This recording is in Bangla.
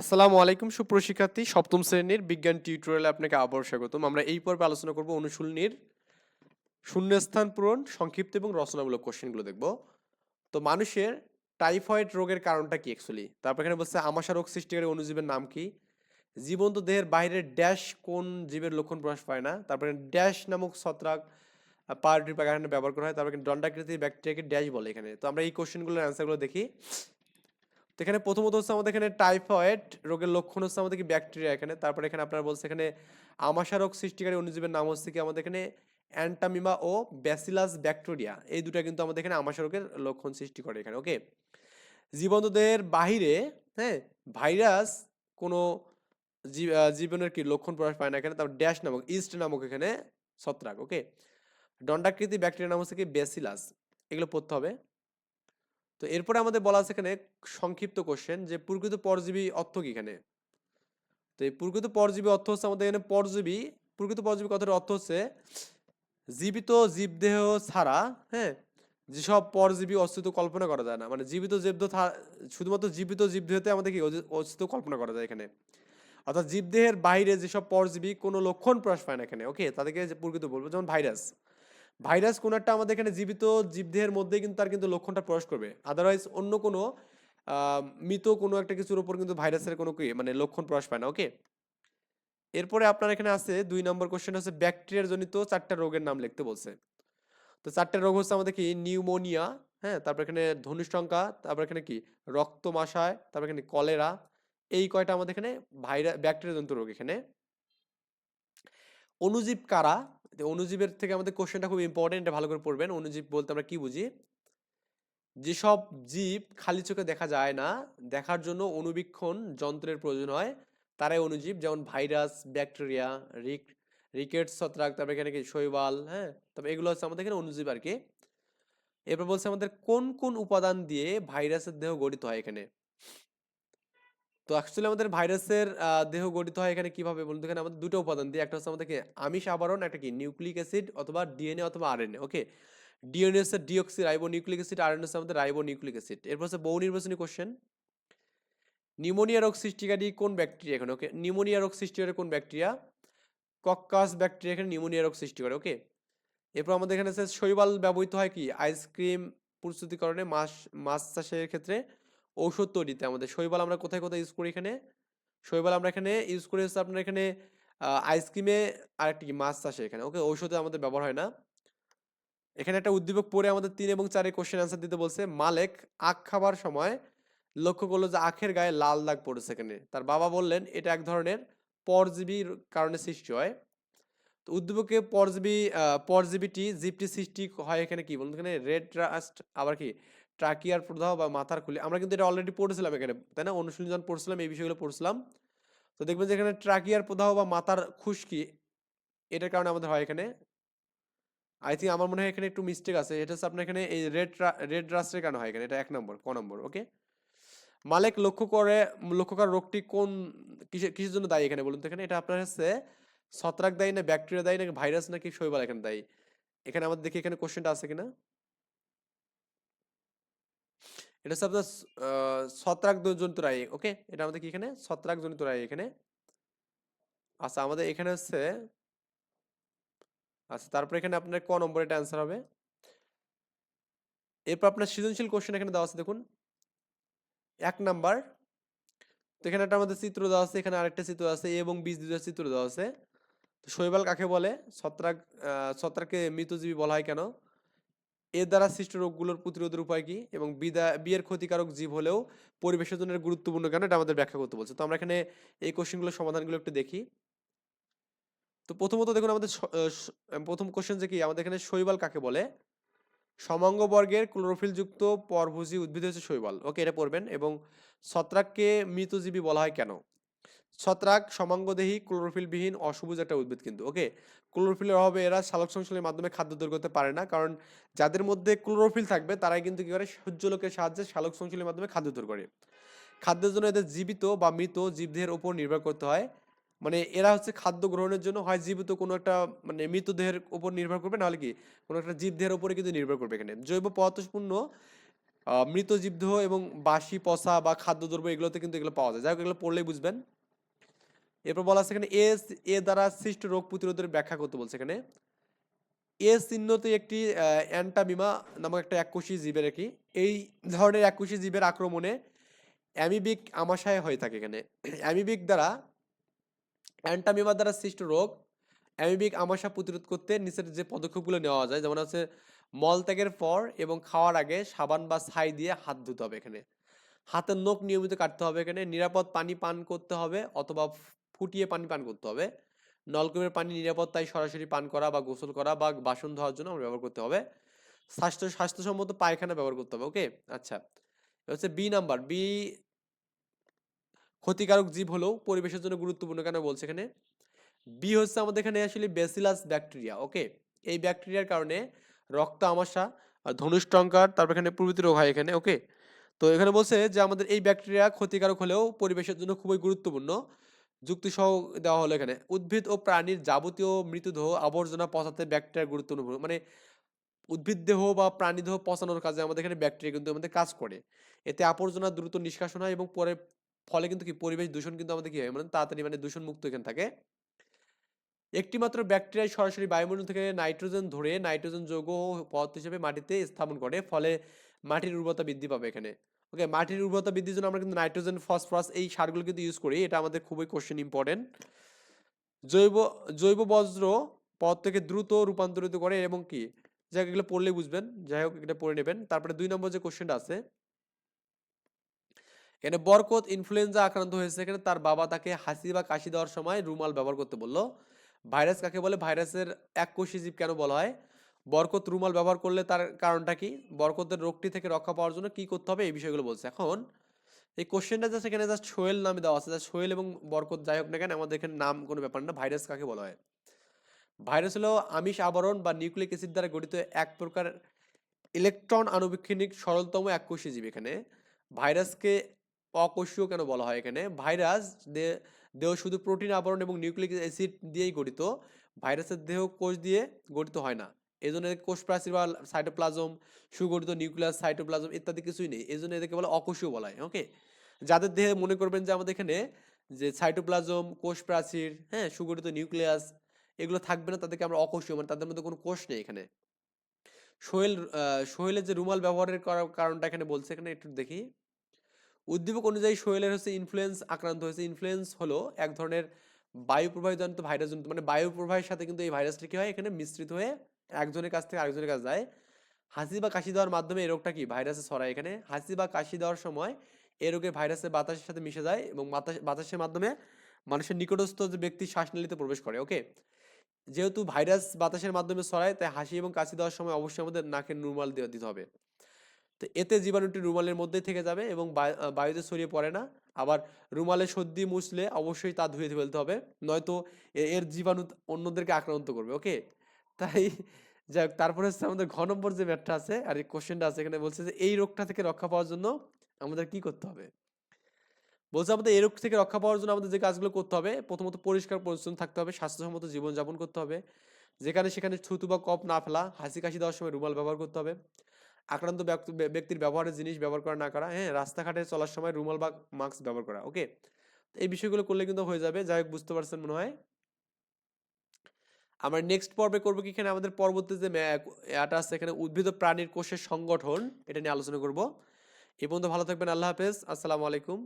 আসসালামু আলাইকুম সুপ্রশিক্ষার্থী সপ্তম শ্রেণির বিজ্ঞান টিউটোরিয়ালে আপনাকে আবার স্বাগতম। আমরা এই পর্বে আলোচনা করব অনুশীলনীর শূন্যস্থান পূরণ, সংক্ষিপ্ত এবং রচনামূলক কোশ্চেনগুলো দেখব। তো মানুষের টাইফয়েড রোগের কারণটা কি অ্যাকচুয়ালি তারপর এখানে বলছে আমাশা রোগ সৃষ্টিকারী অনুজীবের নাম কি? জীবন্ত দেহের বাইরের ড্যাশ কোন জীবের লক্ষণ প্রকাশ পায় না? তারপরে ড্যাশ নামক ছত্রাক পাউডারি বাগানে ব্যবহার করা হয়। তারপর দণ্ডাকৃতির ব্যাকটেরিয়াকে ড্যাশ বলে এখানে। তো আমরা এই কোশ্চেনগুলোর অ্যান্সারগুলো দেখি। তো এখানে প্রথমত হচ্ছে আমাদের এখানে টাইফয়েড রোগের লক্ষণ হচ্ছে আমাদের কি ব্যাকটেরিয়া এখানে। তারপরে এখানে আপনারা বলছে এখানে আমাশা রোগ সৃষ্টিকারী অনুজীবের নাম হচ্ছে কি আমাদের এখানে অ্যান্টামিমা ও ব্যাসিলাস ব্যাকটেরিয়া এই দুটো কিন্তু আমাদের এখানে আমাশা রোগের লক্ষণ সৃষ্টি করে এখানে ওকে জীবন্তদের বাহিরে হ্যাঁ ভাইরাস কোনো জীবনের কি লক্ষণ প্রকাশ পায় না এখানে। তারপর ড্যাশ নামক ইস্ট নামক এখানে ছত্রাক ওকে দণ্ডাকৃতি ব্যাকটেরিয়া নাম হচ্ছে কি ব্যাসিলাস এগুলো পড়তে হবে। তো এরপরে আমাদের বলা আছে এখানে সংক্ষিপ্ত কোশ্চেন যে প্রকৃত পরজীবী অর্থ কি এখানে? তো এই প্রকৃত পরজীবী অর্থ হচ্ছে আমাদের এখানে পরজীবী, প্রকৃত পরজীবী কথার অর্থ হচ্ছে জীবিত জীবদেহ ছাড়া হ্যাঁ? যেসব পরজীবী অস্তিত্ব কল্পনা করা যায় না। মানে জীবিত জীবদেহ শুধুমাত্র জীবিত জীবদেহতে আমাদের কি অস্তিত্ব কল্পনা করা যায় এখানে? অর্থাৎ জীবদেহের বাইরে যেসব পরজীবী কোনো লক্ষণ প্রকাশ পায় না এখানে ওকে তাদেরকে প্রকৃত বলব, যেমন ভাইরাস ভাইরাস কোনো একটা আমাদের এখানে জীবিত জীবদেহের মধ্যে কিন্তু তার কিন্তু লক্ষণটা প্রকাশ করবে। আদারওয়াইজ অন্য কোনো মৃত কোনো একটা কিছুর উপর কিন্তু ভাইরাসের কোনো কি মানে লক্ষণ প্রকাশ পায় না ওকে এরপরে আপনার এখানে আছে দুই নম্বর কোশ্চেন হচ্ছে ব্যাকটেরিয়ার জনিত চারটা রোগের নাম লিখতে বলছে। তো চারটা রোগ হচ্ছে আমাদের কি, নিউমোনিয়া হ্যাঁ? তারপর এখানে ধনুষ্টঙ্কা তারপর এখানে কি, রক্তমাশয়, তারপর এখানে কলেরা, এই কয়টা আমাদের এখানে ভাইরাস ব্যাকটেরিয়া জনিত রোগ এখানে। অনুজীব কারা? অনুজীবের থেকে আমাদের কোশ্চেনটা খুব ইম্পর্টেন্ট ভালো করে পড়বেন। অনুজীব বলতে আমরা কি বুঝি? যেসব জীব খালি চোখে দেখা যায় না, দেখার জন্য অনুবীক্ষণ যন্ত্রের প্রয়োজন হয়, তারাই অনুজীব। যেমন ভাইরাস, ব্যাকটেরিয়া, রিক রিকেটস ছত্রাক, তারপরে এখানে কি শৈবাল হ্যাঁ? তবে এগুলো হচ্ছে আমাদের এখানে অনুজীব আর কি। এরপর বলছে আমাদের কোন কোন উপাদান দিয়ে ভাইরাসের দেহ গঠিত হয় এখানে? তো অ্যাকচুয়ালি আমাদের ভাইরাসের দেহ গঠিত হয় এখানে কীভাবে বলুন? এখানে আমাদের দুটো উপাদান দিয়ে, একটা হচ্ছে আমাদেরকে আমিষ আবরণ, একটা কি? নিউক্লিক অ্যাসিড অথবা ডিএনএ অথবা আরএনএ ওকে ডিএনএ হচ্ছে deoxyribonucleic acid RNA হচ্ছে আমাদের রাইবো নিউক্লিক অ্যাসিড এরপর হচ্ছে বহু নির্বাচনী কোশ্চেন নিউমোনিয়া রোগ সৃষ্টিকারী কোন ব্যাকটেরিয়া এখানে ওকে নিউমোনিয়া রোগ সৃষ্টিকারী কোন ব্যাকটেরিয়া কক্কাস ব্যাকটেরিয়া এখানে নিউমোনিয়া রোগ সৃষ্টি করে ওকে এরপর আমাদের এখানে শৈবাল ব্যবহৃত হয় কি? আইসক্রিম প্রস্তুতিকরণে মাছ মাছ চাষের ক্ষেত্রে। ঔষধ তৈরিতে আমাদের। শৈবাল আমরা কোথায় কোথায় ইউজ করি এখানে? শৈবাল আমরা এখানে ইউজ করি হচ্ছে আপনার এখানে আইসক্রিমে আর একটি মাছ চাষে এখানে। ওকে, ঔষধে আমাদের ব্যবহার হয় না। এখানে একটা উদ্দীপক পড়ে আমাদের তিন এবং চারে কোশ্চেন আনসার দিতে বলছে, মালেক, আখ খাবার সময় লক্ষ্য করল যে আখের গায়ে লাল দাগ পড়েছে এখানে। তার বাবা বললেন, এটা এক ধরনের পরজীবীর কারণে সৃষ্টি হয়। তো উদ্দীপকে পরজীবী পরজীবীটি, জীবটি সৃষ্টি হয় এখানে কি বলুন এখানে? রেড রাস্ট আবার কি? ট্রাকিয়ার প্রদাহ বা মাথার খুলি। আমরা কিন্তু এটা অলরেডি পড়েছিলাম এখানে, তাই না? অনুশীলন যখন পড়ছিলাম, এই বিষয়গুলো পড়ছিলাম। তো দেখবেন যে এখানে ট্রাকিয়ার প্রদাহ বা মাথার খুশকি, এটার কারণে আমাদের হয় এখানে। আই থিঙ্ক আমার মনে হয় এখানে একটু মিস্টেক আছে। এটা হচ্ছে আপনার এখানে এই রেড রেড রাস্টের কারণে হয় এখানে। এটা এক নম্বর, ক নম্বর ওকে মালেক লক্ষ্য করে, লক্ষ্য করার রোগটি কোন কিসের কিসের জন্য দায়ী এখানে বলুন তো এখানে? এটা আপনার হচ্ছে ছত্রাক দায়ী না ব্যাকটেরিয়া দায়ী নাকি ভাইরাস নাকি শৈবাল এখানে দায়ী? এখানে আমাদের দেখি এখানে কোশ্চেনটা আছে কিনা? এটা হচ্ছে আপনার আহ, ছত্রাক জনিত রায় ওকে? এটা আমাদের কি এখানে? ছত্রাক জনিত রায় এখানে। আচ্ছা আমাদের এখানে হচ্ছে আচ্ছা তারপর এখানে আপনার ক নম্বর এটা অ্যান্সার হবে। এরপর আপনার সৃজনশীল কোশ্চেন এখানে দেওয়া আছে দেখুন। এক নাম্বার তো এখানে একটা আমাদের চিত্র দেওয়া আছে এখানে আরেকটা চিত্র আছে এবং বীজ দুটো চিত্র দেওয়া আছে। তো শৈবাল কাকে বলে? ছত্রাক ছত্রাককে মৃতজীবী বলা হয় কেন? এর দ্বারা সৃষ্ট রোগগুলোর প্রতিরোধের উপায় কি? এবং বিদা, বিয়ের ক্ষতিকারক জীব হলেও পরিবেশের গুরুত্বপূর্ণ কেন? এটা আমাদের ব্যাখ্যা করতে বলছে। তো আমরা এখানে এই কোশ্চেনগুলোর সমাধানগুলো একটু দেখি। তো প্রথমত দেখুন, আমাদের প্রথম কোশ্চেন যে কি? আমাদের এখানে শৈবাল কাকে বলে? সমাঙ্গ বর্গের ক্লোরোফিল যুক্ত পরভোজী উদ্ভিদ হচ্ছে শৈবাল। ওকে, এটা পড়বেন। এবং ছত্রাককে মৃতজীবী বলা হয় কেন? ছত্রাক, সমাঙ্গদেহী, ক্লোরোফিলবিহীন, অসবুজ একটা উদ্ভিদ কিন্তু, ওকে? ক্লোরোফিলের অভাবে এরা সালোক সংশ্লেষের মাধ্যমে খাদ্য তৈরি করতে পারে না, কারণ যাদের মধ্যে ক্লোরোফিল থাকবে, তারাই কিন্তু কি করে? সূর্যলোকের সাহায্যে সালোক সংশ্লেষের মাধ্যমে খাদ্য তৈরি করে। খাদ্যের জন্য এদের জীবিত বা মৃত জীবদেহের উপর নির্ভর করতে হয়। মানে এরা হচ্ছে খাদ্য গ্রহণের জন্য হয় জীবিত কোনো একটা মানে মৃতদেহের উপর নির্ভর করবে, নাহলে কি? কোনো একটা জীবদেহের উপরে কিন্তু নির্ভর করবে এখানে। জৈব পদার্থপূর্ণ মৃত জীবদেহ এবং বাসি পচা বা খাদ্যদ্রব্য এগুলোতে কিন্তু এগুলো পাওয়া যায়। যাই হোক, এগুলো পড়লেই বুঝবেন। এরপর বলা আছে এখানে এস এ দ্বারা সৃষ্ট রোগ প্রতিরোধের ব্যাখ্যা করতে বলছে এখানে। এ চিহ্নতে একটি অ্যান্টামিমা নামক একটা এককোষী জীবের কি এই ধরনের এককোষী জীবের আক্রমণে অ্যামিবিক আমাশয় হয়ে থাকে এখানে। অ্যামিবিক দ্বারা, অ্যান্টামিমা দ্বারা সৃষ্ট রোগ অ্যামিবিক আমাশা প্রতিরোধ করতে নিচের যে পদক্ষেপগুলো নেওয়া যায়, যেমন হচ্ছে মলত্যাগের পর এবং খাওয়ার আগে সাবান বা ছাই দিয়ে হাত ধুতে হবে এখানে। হাতের নখ নিয়মিত কাটতে হবে এখানে। নিরাপদ পানি পান করতে হবে অথবা ফুটিয়ে পানি পান করতে হবে। নলকূপের পানি নিরাপত্তায় সরাসরি পান করা বা গোসল করা বা বাসন ধোয়ার জন্য আমরা ব্যবহার করতে হবে। স্বাস্থ্য, স্বাস্থ্যসম্মত পায়খানা ব্যবহার করতে হবে ওকে আচ্ছা। হচ্ছে বি নাম্বার বি ক্ষতিকারক জীব হলেও পরিবেশের জন্য গুরুত্বপূর্ণ কেন বলছে এখানে? বি হচ্ছে আমাদের এখানে আসলে বেসিলাস ব্যাকটেরিয়া ওকে এই ব্যাকটেরিয়ার কারণে রক্ত আমাশা ধনুষ্টঙ্কার তারপর এখানে প্রভৃতি রোগ হয় এখানে ওকে তো এখানে বলছে যে আমাদের এই ব্যাকটেরিয়া ক্ষতিকারক হলেও পরিবেশের জন্য খুবই গুরুত্বপূর্ণ। যুক্তি সহ দেওয়া হলো এখানে। উদ্ভিদ ও প্রাণীর যাবতীয় মৃতদেহ, আবর্জনা পচাতে ব্যাকটেরিয়া গুরুত্বপূর্ণ। মানে উদ্ভিদ দেহ বা প্রাণী দেহ পচানোর কাজে আমাদের এখানে ব্যাকটেরিয়া কিন্তু আমাদের কাজ করে। এতে আবর্জনা দ্রুত নিষ্কাশন হয় এবং পরে, ফলে কিন্তু কি, পরিবেশ দূষণ কিন্তু আমাদের কি হয়? মানে তাড়াতাড়ি মানে দূষণ মুক্ত এখানে থাকে। একটি মাত্র ব্যাকটেরিয়া সরাসরি বায়ুমণ্ডল থেকে নাইট্রোজেন ধরে নাইট্রোজেন যৌগ পদার্থ হিসেবে মাটিতে স্থাপন করে। ফলে মাটির উর্বরতা বৃদ্ধি পাবে এখানে। ওকে মাটির উর্বরতা বৃদ্ধির জন্য আমরা কিন্তু নাইট্রোজেন, ফসফরাস এই সারগুলো কিন্তু ইউজ করি। এটা আমাদের খুবই কোশ্চেন ইম্পর্টেন্ট জৈব জৈব বজ্র পদার্থকে দ্রুত রূপান্তরিত করে এবং কি? যাই হোক এগুলো পড়লেই বুঝবেন। যাই হোক, এটা পড়ে নেবেন। তারপরে দুই নম্বর যে কোশ্চেনটা আছে, এখানে বরকত ইনফ্লুয়েঞ্জা আক্রান্ত হয়েছে। এখানে তার বাবা তাকে হাসি বা কাশি দেওয়ার সময় রুমাল ব্যবহার করতে বলল। ভাইরাস কাকে বলে? ভাইরাসের এক কোষী জীব কেন বলা হয়? বরকত রুমাল ব্যবহার করলে তার কারণটা কি? বরকতের রোগটি থেকে রক্ষা পাওয়ার জন্য কি করতে হবে? এই বিষয়গুলো বলছে। এখন এই কোশ্চেনটা জাস্ট এখানে জাস্ট সোহেল নামে দেওয়া আছে। জাস্ট সোহেল এবং বরকত যাই হোক না কেন, আমাদের এখানে নাম কোনো ব্যাপার না। ভাইরাস কাকে বলা হয়? ভাইরাস হলো আমিষ আবরণ বা নিউক্লিক অ্যাসিড দ্বারা গঠিত এক প্রকার ইলেকট্রন আণুবীক্ষণিক সরলতম এককোষী জীব এখানে। ভাইরাসকে অকোষীয় কেন বলা হয় এখানে? ভাইরাস দেহ শুধু প্রোটিন আবরণ এবং নিউক্লিক অ্যাসিড দিয়েই গঠিত। ভাইরাসের দেহ কোষ দিয়ে গঠিত হয় না। এই জন্য এদের কোষ প্রাচীর বা সাইটোপ্লাজম সুগঠিত নিউক্লিয়াস সাইটোপ্লাজম ইত্যাদি কিছুই নেই। এই জন্য এদেরকে বলে অকোষীয় বলা হয় ওকে যাদের দেহে মনে করবেন যে আমাদের এখানে যে সাইটোপ্লাজম কোষ প্রাচীর হ্যাঁ সুগঠিত নিউক্লিয়াস এগুলো থাকবে না, তাদেরকে আমরা অকোষীয় মানে তাদের মধ্যে কোনো কোষ নেই এখানে। সোহেল সোহেলের যে রুমাল ব্যবহারের কারণটা এখানে বলছে, এখানে একটু দেখি। উদ্দীপক অনুযায়ী সোহেলের হচ্ছে ইনফ্লুয়েন্স আক্রান্ত হয়েছে। ইনফ্লুয়েন্স হলো এক ধরনের বায়ু ভাইরাস জনিত মানে বায়ু প্রবাহের সাথে কিন্তু এই ভাইরাসটা কি হয়? এখানে মিশ্রিত হয়ে একজনের কাছ থেকে আরেকজনের কাছে যায়। হাসি বা কাশি দেওয়ার মাধ্যমে এই রোগটা কি? ভাইরাসে ছড়ায় এখানে। হাসি বা কাশি দেওয়ার সময় এই রোগে ভাইরাসের বাতাসের সাথে মিশে যায় এবং বাতাসের মাধ্যমে মানুষের নিকটস্থ যে ব্যক্তি শ্বাসনালীতে প্রবেশ করে, ওকে? যেহেতু ভাইরাস বাতাসের মাধ্যমে ছড়ায়, তাই হাসি এবং কাশি দেওয়ার সময় অবশ্যই আমাদের নাকে রুমাল দেওয়া দিতে হবে। তো এতে জীবাণুটি রুমালের মধ্যেই থেকে যাবে এবং বায়ু- বায়ুতে ছড়িয়ে পড়ে না। আবার রুমালে সর্দি, মুছলে অবশ্যই তা ধুয়ে ফেলতে হবে। নয়তো এর জীবাণু অন্যদেরকে আক্রান্ত করবে, ওকে? তাই যাই তারপরে হচ্ছে আমাদের ঘ নম্বর যে ম্যাথটা আছে আর এই কোশ্চেনটা আছে এখানে বলছে যে, এই রোগটা থেকে রক্ষা পাওয়ার জন্য আমাদের কি করতে হবে? বলছে আমাদের এই রোগ থেকে রক্ষা পাওয়ার জন্য আমাদের যে কাজগুলো করতে হবে, প্রথমত পরিষ্কার পরিচ্ছন্ন থাকতে হবে, স্বাস্থ্যসম্মত জীবনযাপন করতে হবে, যেখানে সেখানে থুতু বা কপ না ফেলা, হাসি কাশি দেওয়ার সময় রুমাল ব্যবহার করতে হবে, আক্রান্ত ব্যক্তির ব্যবহারের জিনিস ব্যবহার করা না করা হ্যাঁ রাস্তাঘাটে চলার সময় রুমাল বা মাস্ক ব্যবহার করা ওকে এই বিষয়গুলো করলে কিন্তু হয়ে যাবে, যাই হোক, বুঝতে পারছেন মনে হয়? আমরা নেক্সট পর্বে করব কি এখানে আমাদের পরবর্তী যে এটা আছে, এখানে উদ্ভিদ প্রাণীর কোষের সংগঠন, এটা নিয়ে আলোচনা করব। এই পর্যন্ত ভালো থাকবেন, আল্লাহ হাফেজ, আসসালামু আলাইকুম।